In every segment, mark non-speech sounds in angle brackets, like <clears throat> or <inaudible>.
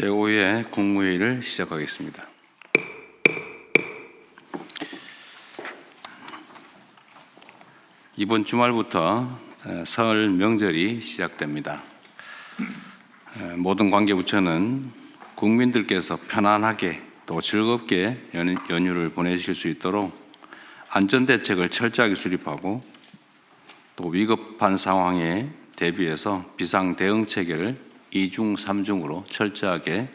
제5회 국무회의를 시작하겠습니다. 이번 주말부터 어, 설 명절이 시작됩니다. 어, 모든 관계부처는 국민들께서 편안하게 또 즐겁게 연- 연휴를 보내실 수 있도록 안전대책을 철저하게 수립하고 또 위급한 상황에 대비해서 비상 대응 체계를 이중삼중으로 철저하게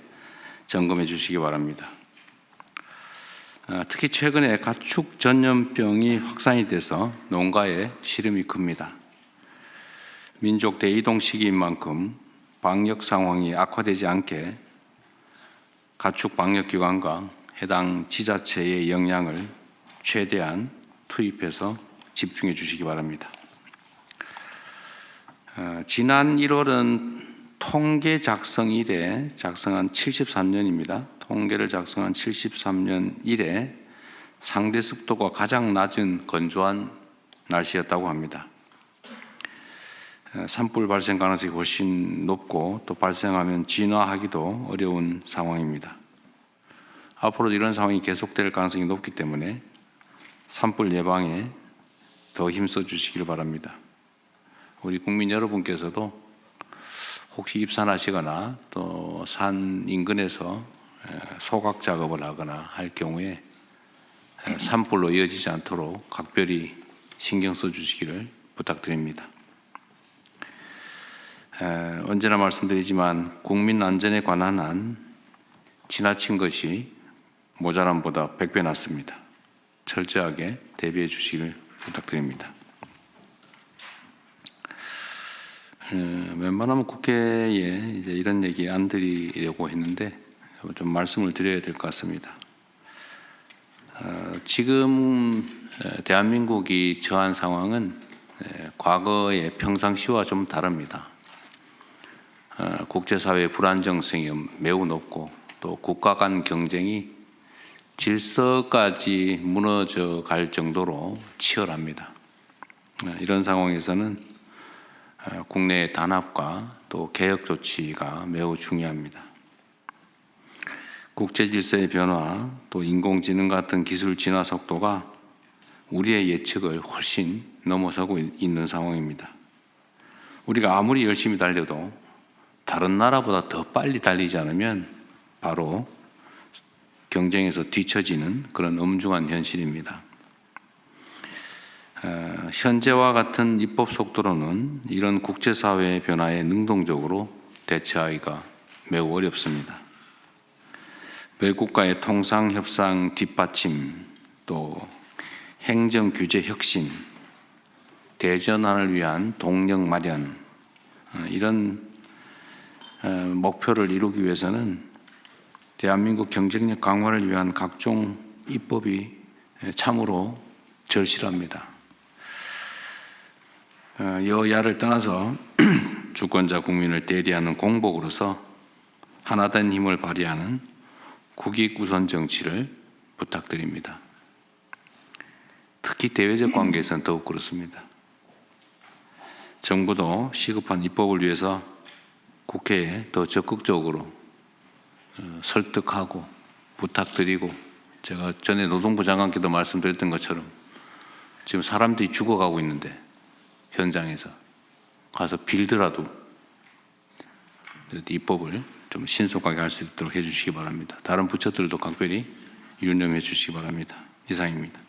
점검해 주시기 바랍니다. 어, 특히 최근에 가축 전염병이 확산이 돼서 농가에 시름이 큽니다. 민족 대이동 시기인 만큼 방역 상황이 악화되지 않게 가축 방역 기관과 해당 지자체의 역량을 최대한 투입해서 집중해 주시기 바랍니다. 어, 지난 1월은 통계 작성 이래 작성한 73년입니다. 통계를 작성한 73년 이래 상대 습도가 가장 낮은 건조한 날씨였다고 합니다. 어, 산불 발생 가능성이 훨씬 높고 또 발생하면 진화하기도 어려운 상황입니다. 앞으로 이런 상황이 계속될 가능성이 높기 때문에 산불 예방에 더 힘써 주시기를 바랍니다. 우리 국민 여러분께서도 혹시 입산하시거나 또 산 인근에서 에, 소각 작업을 하거나 할 경우에 에, 산불로 이어지지 않도록 각별히 신경 써 주시기를 부탁드립니다. 에, 언제나 말씀드리지만 국민 안전에 관한 한 지나친 것이 모자람보다 100배 낫습니다. 철저하게 대비해 주시기를 부탁드립니다. 어, 웬만하면 국회에 이제 이런 얘기 안 드리려고 했는데 좀 말씀을 드려야 될 것 같습니다. 어, 지금 에, 대한민국이 처한 상황은 에, 과거의 평상시와 좀 다릅니다. 어, 국제사회의 불안정성이 매우 높고 또 국가 간 경쟁이 질서까지 무너져 갈 정도로 치열합니다. 어, 이런 상황에서는 어, 국내의 단합과 또 개혁 조치가 매우 중요합니다. 국제 질서의 변화, 또 인공지능 같은 기술 진화 속도가 우리의 예측을 훨씬 넘어서고 있- 있는 상황입니다. 우리가 아무리 열심히 달려도 다른 나라보다 더 빨리 달리지 않으면 바로 경쟁에서 뒤처지는 그런 엄중한 현실입니다. 어, 현재와 같은 입법 속도로는 이런 국제사회의 변화에 능동적으로 대처하기가 매우 어렵습니다. 외국과의 통상 협상 뒷받침, 또 행정 규제 혁신, 대전환을 위한 동력 마련 어, 이런 어, 목표를 이루기 위해서는 대한민국 경쟁력 강화를 위한 각종 입법이 참으로 절실합니다. 어, 여야를 떠나서 <clears throat> 주권자 국민을 대리하는 공복으로서 하나된 힘을 발휘하는 국익 우선 정치를 부탁드립니다. 특히 대외적 관계에서는 더욱 그렇습니다. 정부도 시급한 입법을 위해서 국회에 더 적극적으로 어, 설득하고 부탁드리고 제가 전에 노동부 장관께도 말씀드렸던 것처럼 지금 사람들이 죽어가고 있는데 현장에서 가서 빌더라도 입법을 좀 신속하게 할 수 있도록 해주시기 바랍니다. 다른 부처들도 각별히 유념해 주시기 바랍니다. 이상입니다.